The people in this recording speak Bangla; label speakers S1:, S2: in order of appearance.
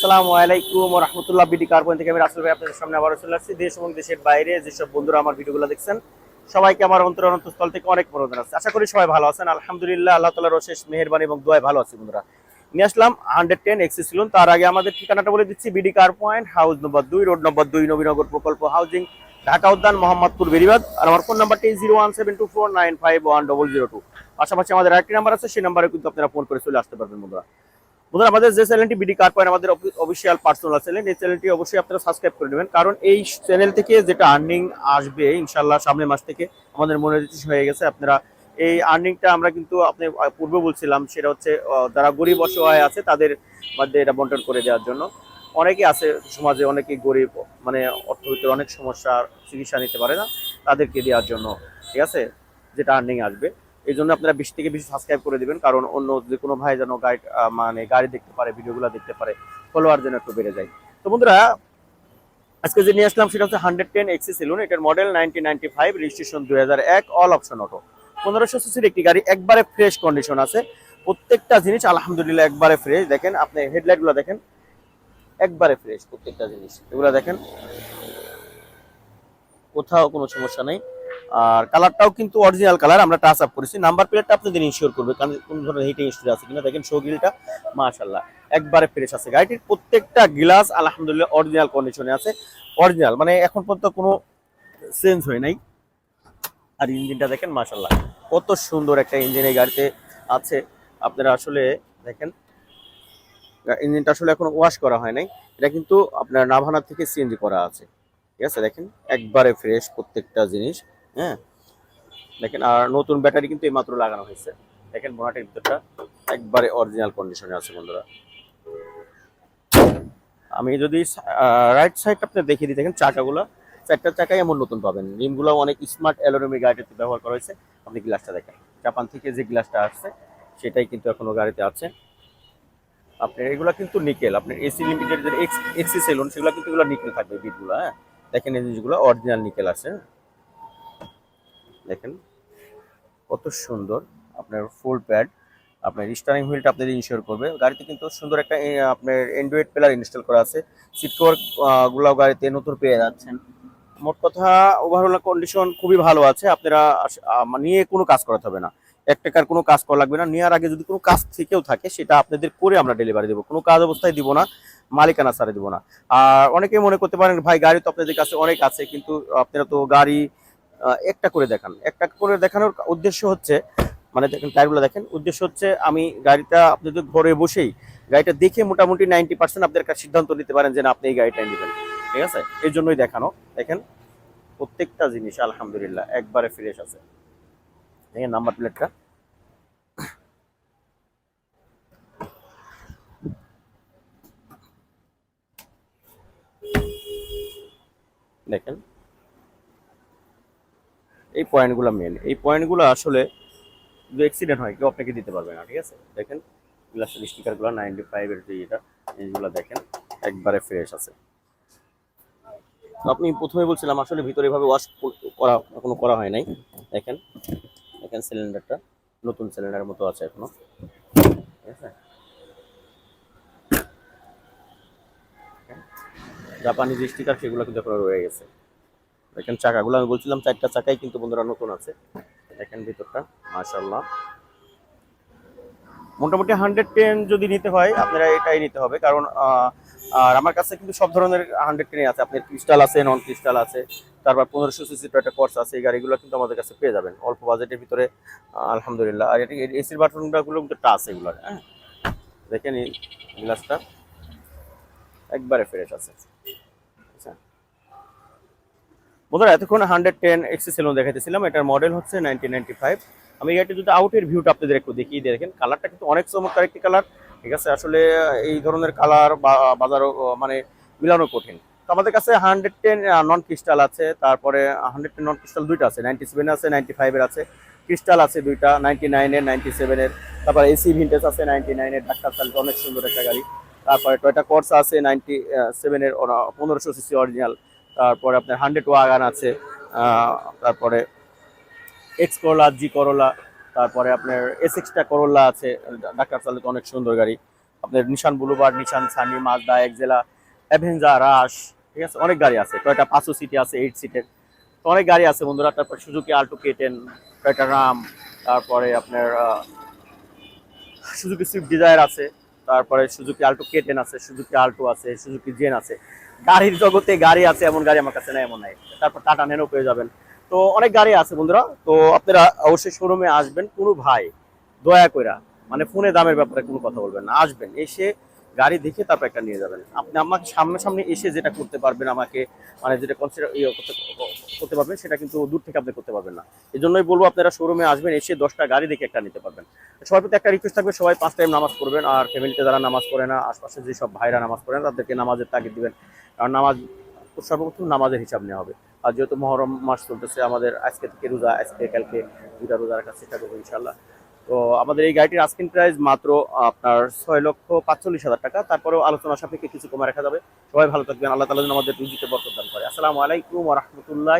S1: আসসালামু আলাইকুম রহমতুল্লাহ বিডি থেকে আমি রাসেল ভাই আপনাদের সামনে চলে আসছি। দেশ এবং দেশের বাইরে যেসব বন্ধুরা আমার ভিডিওগুলো দেখছেন, সবাইকে আমার অন্তর থেকে অনেক আছে। আশা করি সবাই ভালো আছেন। আলহামদুলিল্লাহ, আল্লাহ তালার অশেষ মেহরবানি এবং দোয়ায় ভালো আছি বন্ধুরা। নিয়ে আসলাম হান্ড্রেড টেন এক্সিস তার আগে আমাদের ঠিকানাটা বলে দিচ্ছি, BD car point house number দুই, রোড নম্বর দুই, নবীনগর প্রকল্প হাউজিং, ঢাকা উদ্যান, মোহাম্মদপুর, বেরিবাদ। আর আমার ফোন নাম্বার নাম্বারটি zero one seven two four nine five one double zero two. পাশাপাশি আমাদের আরেকটি নাম্বার আছে, সেই নাম্বারে কিন্তু আপনারা ফোন করে চলে আসতে পারবেন বন্ধুরা। বন্ধুরা, আমাদের যে চ্যানেলটি বিডি কার পয়েন্ট আমাদের অফিসিয়াল পার্সোনাল চ্যানেল, এই চ্যানেলটি অবশ্যই আপনারা সাবস্ক্রাইব করে নেবেন। কারণ এই চ্যানেল থেকে যেটা আর্নিং আসবে ইনশাল্লাহ সামনের মাস থেকে আমাদের মনে হয়ে গেছে। আপনারা এই আর্নিংটা আমরা কিন্তু আপনি পূর্বে বলছিলাম, সেটা হচ্ছে যারা গরিব অসহায় আছে, তাদের মধ্যে এটা বন্টন করে দেওয়ার জন্য। অনেকে আছে সমাজে, অনেকেই গরিব মানে অর্থবিত্তের অনেক সমস্যার চিকিৎসা নিতে পারে না, তাদেরকে দেওয়ার জন্য, ঠিক আছে, যেটা আর্নিং আসবে। এই জন্য আপনারা বেশি থেকে বেশি সাবস্ক্রাইব করে দিবেন, কারণ অন্য যে কোনো ভাই যেন গাড়ি মানে গাড়ি দেখতে পারে, ভিডিওগুলো দেখতে পারে ফলোয়ার যেন একটু বেড়ে যায়। তো বন্ধুরা, আজকে যে নিয়ে আসলাম সেটা হচ্ছে হান্ড্রেড টেন এক্সি সেলুন এটার model nineteen ninety five registration দুই হাজার এক অল অপশন অটো পনেরোশো সিসির একটি গাড়ি, একবারে ফ্রেশ কন্ডিশন আছে। প্রত্যেকটা জিনিস, আলহামদুলিল্লাহ, একবারে ফ্রেশ দেখেন, আপনি হেডলাইটগুলো দেখেন, একবারে ফ্রেশ প্রত্যেকটা জিনিস। এগুলো দেখেন। কোথাও কোনো সমস্যা নেই। আর কালারটাও কিন্তু অরিজিনাল কালার আমরা টাচ আপ করেছি। নাম্বার প্লেটটা আপনাদের ইনশিওর করবে, কারণ কোন ধরনের হিটিং ইস্যু আছে কিনা, দেখেন শো মাশাল্লাহ একবারে ফ্রেশ আছে। গাড়িটির প্রত্যেকটা গ্লাস আলহামদুলিল্লাহ অরিজিনাল কন্ডিশনে আছে। অরিজিনাল মানে এখন পর্যন্ত কোনো চেঞ্জ হয় নাই। আর ইঞ্জিনটা দেখেন মাশাল্লাহ কত সুন্দর একটা ইঞ্জিন এই গাড়িতে আছে। আপনারা আসলে দেখেন ইঞ্জিনটা আসলে এখন ওয়াশ করা হয় নাই। এটা কিন্তু আপনার নাভানা থেকে সিএনজি করা আছে। ঠিক আছে, দেখেন, একবারে ফ্রেশ প্রত্যেকটা জিনিস। হ্যাঁ? দেখেন, আর নতুন ব্যাটারি কিন্তু এই মাত্র লাগানো হয়েছে। দেখেন বোনাটের ভিতরটা একবারে অরিজিনাল কন্ডিশনে আছে, বন্ধুরা। আমি যদি রাইট সাইডটা আপনি দেখিয়ে দিই, দেখেন, চাকাগুলো। চারটা চাকাই এমন নতুন পাবেন। রিমগুলো অনেক স্মার্ট অ্যালোরুমি গাড়িতে ব্যবহার করা হয়েছে। আপনি গ্লাসটা দেখেন। জাপান থেকে যে গ্লাসটা আসছে, সেটাই কিন্তু এখনও গাড়িতে আছে। আপনার এগুলো কিন্তু নিকেল আপনার এসি লিমিটেড যে এক্সি সেলুন সেগুলো কিন্তু এগুলো নিকেল থাকবে বিটগুলো হ্যাঁ? দেখেন, এই জিনিসগুলো অরিজিনাল নিকেল আছে। দেখেন, কত সুন্দর আপনার ফুল প্যাড আপনার স্টারিং হুইলটা আপনাদের ইনশিওর করবে। গাড়িতে কিন্তু সুন্দর একটা আপনার অ্যান্ড্রয়েড প্লেয়ার ইনস্টল করা আছে। সিট কভারগুলো গাড়িতে নতুন পেয়ে যাচ্ছেন। মোট কথা ওভারঅল কন্ডিশন খুবই ভালো আছে। আপনারা নিয়ে কোনো কাজ করাতে হবে না। এক টাকার কোনো কাজ করা লাগবে না। নেওয়ার আগে যদি কোনো কাজ থেকেও থাকে, সেটা আপনাদের করে আমরা ডেলিভারি দেবো। কোনো কাজ অবস্থায় দিব না, মালিকানা সারে দিব না। আর অনেকে মনে করতে পারেন, ভাই, গাড়ি তো আপনাদের কাছে অনেক আছে, কিন্তু আপনারা তো গাড়ি একটা করে দেখান। একটা করে দেখানোর উদ্দেশ্য হচ্ছে মানে দেখেন টায়ারগুলো দেখেন, উদ্দেশ্য হচ্ছে আমি গাড়িটা আপনি যদি ঘরে বসেই, গাড়িটা দেখে মোটামুটি নাইনটি পার্সেন্ট আপনাদের কাছে সিদ্ধান্ত নিতে পারেন যে না, আপনি এই গাড়িটা নেবেন। ঠিক আছে? এই জন্যই দেখানো। দেখেন, প্রত্যেকটা জিনিস, আলহামদুলিল্লাহ, একবারে ফ্রেশ আছে। দেখেন নাম্বার প্লেটটা দেখেন। এই পয়েন্টগুলো মেন এই পয়েন্টগুলো আসলে যদি অ্যাক্সিডেন্ট হয়, কেউ আপনাকে দিতে পারবে না, ঠিক আছে? দেখেন গ্লাসের স্টিকারগুলো নাইনটি ফাইভের যে এটা, এইগুলো দেখেন, একবারে ফ্রেশ আছে। আপনি প্রথমে বলছিলাম, আসলে ভিতরে এভাবে ওয়াশ করা, এখনও করা হয় নাই। দেখেন দেখেন সিলিন্ডারটা নতুন সিলিন্ডারের মতো আছে এখনও। ঠিক আছে? জাপানি যে স্টিকার সেগুলো কিন্তু এখনও রয়ে গেছে। দেখেন চাকাগুলো, আমি বলছিলাম চারটা চাকাই কিন্তু বন্ধুরা নতুন আছে। দেখেন ভিতরটা মাশাল্লাহ মোটামুটি হান্ড্রেড টেন যদি নিতে হয়, আপনারা এটাই নিতে হবে। কারণ আর আমার কাছে কিন্তু সব ধরনের হান্ড্রেড টেনই আছে। আপনার ক্রিস্টাল আছে নন ক্রিস্টাল আছে, তারপর পনেরোশো সিসির একটা কোর্স আছে, এই গাড়িগুলো কিন্তু আমাদের কাছে পেয়ে যাবেন। অল্প বাজেটের ভিতরে, আলহামদুলিল্লাহ। আর এটা এসির বাটনগুলো কিন্তু টাচ এগুলো হ্যাঁ। দেখেন এই গ্লাসটা একবারে ফ্রেশ আছে। বন্ধুরা, এতক্ষণ হান্ড্রেড টেন এক্সি সেলুন দেখাইতেছিলাম। এটার মডেল হচ্ছে নাইনটিন নাইনটি ফাইভ আমি গাড়িটি যদি আউটের ভিউটা আপনাদের একটু দেখিয়ে দিয়ে দেখেন কালারটা কিন্তু অনেক চমৎকার একটি কালার ঠিক আছে, আসলে এই ধরনের কালার বা, বাজারও মানে মিলানো কঠিন। তো আমাদের কাছে হান্ড্রেড টেন নন ক্রিস্টাল আছে। তারপরে হান্ড্রেড টেন নন ক্রিস্টাল দুইটা আছে। নাইনটি সেভেন আছে নাইনটি ফাইভের আছে। ক্রিস্টাল আছে দুইটা নাইনটি নাইনের নাইনটি সেভেনের তারপর এসি ভিন্টেজ আছে নাইনটি নাইনের ডাক্তার চালিত অনেক সুন্দর একটা গাড়ি। তারপরে টয়টা কর্স আছে নাইনটি সেভেনের পনেরোশো সিসি অরিজিনাল তারপরে আপনার হান্ড্রেড ওয়াগান আছে তারপরে এক্স করোলা জি করোলা তারপরে আপনার এস এক্সটা করোলা আছে, ডাক্তার চালিত অনেক সুন্দর গাড়ি। আপনার Nissan Bluebird Nissan Sunny Mazda Axela Avanza Rush ঠিক আছে, অনেক গাড়ি আছে। টয়টা পাঁচশো সিটি আছে এইট সিটের তো অনেক গাড়ি আছে বন্ধুরা, তারপর সুজুকি আল্টো কে টেন রাম তারপরে আপনার সুজুকি সুইফট ডিজায়ার আছে, তারপরে সুজুকি আল্টো কে টেন আছে সুজুকি আল্টো আছে সুজুকি জেন আছে। গাড়ির জগতে গাড়ি আছে, এমন গাড়ি আমার কাছে নাই, এমন নাই। তারপর টাটা নেনও পেয়ে যাবেন। তো অনেক গাড়ি আছে বন্ধুরা, তো আপনারা অবশ্যই শোরুমে আসবেন। কোনো ভাই, দয়া কইরা মানে ফোনে দামের ব্যাপারে কোনো কথা বলবেন না। আসবেন, এসে গাড়ি দেখে তারপর একটা নিয়ে যাবেন। আপনি আমাকে সামনাসামনি এসে যেটা করতে পারবেন আমাকে মানে যেটা কনসিডার ইয়ে করতে করতে পারবেন, সেটা কিন্তু দূর থেকে আপনি করতে পারবেন না। এই জন্যই বলব, আপনারা শোরুমে আসবেন, এসে দশটা গাড়ি দেখে একটা নিতে পারবেন। সবার প্রতি একটা রিকোয়েস্ট থাকবে, সবাই পাঁচ টাইম নামাজ পড়বেন, আর ফ্যামিলিতে যারা নামাজ পড়ে না, আশপাশে যেসব ভাইরা নামাজ পড়ে না, তাদেরকে নামাজের তাগিদ দিবেন। কারণ নামাজ, সর্বপ্রথম নামাজের হিসাব নেওয়া হবে। আর যেহেতু মহরম মাস চলতেছে, আমাদের আজকে থেকে রোজা, আজকে, কালকে দুটা রোজা রাখার চেষ্টা করব ইনশাল্লাহ তো আমাদের এই গাড়িটির আস্কিং প্রাইস মাত্র আপনার ছয় লক্ষ পাঁচচল্লিশ হাজার টাকা। তারপরেও আলোচনা সাপেক্ষে কিছু কমে রাখা যাবে। সবাই ভালো থাকবেন। আল্লাহ তালা যেন আমাদের রুজিতে বরকত দান করে। আসসালামু আলাইকুম রহমতুল্লাহ